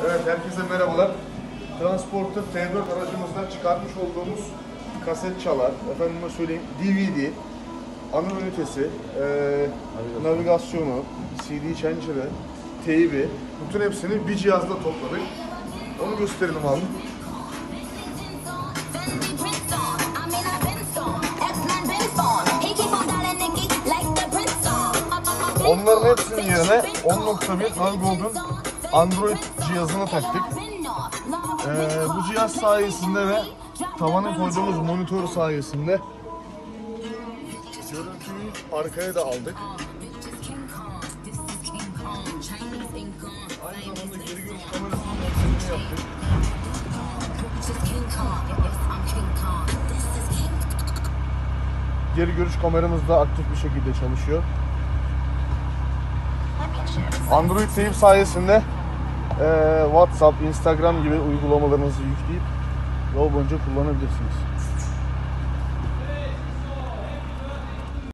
Evet, herkese merhabalar. Transporter T4 aracımızdan çıkartmış olduğumuz kaset çalar, efendime söyleyeyim DVD, ana ünitesi, eee, navigasyonu, CD changer'ı, teybi, bütün hepsini bir cihazda topladık. Onu gösterelim abi. Onların hepsinin yerine 10.1 Navigold'un Android cihazını taktık. Ee, bu cihaz sayesinde ve tavana koyduğumuz monitör sayesinde görüntüyü arkaya da aldık. Geri görüş kamerasının kameramız da aktif bir şekilde çalışıyor. Android teyip sayesinde WhatsApp, Instagram gibi uygulamalarınızı yükleyip yol boyunca kullanabilirsiniz.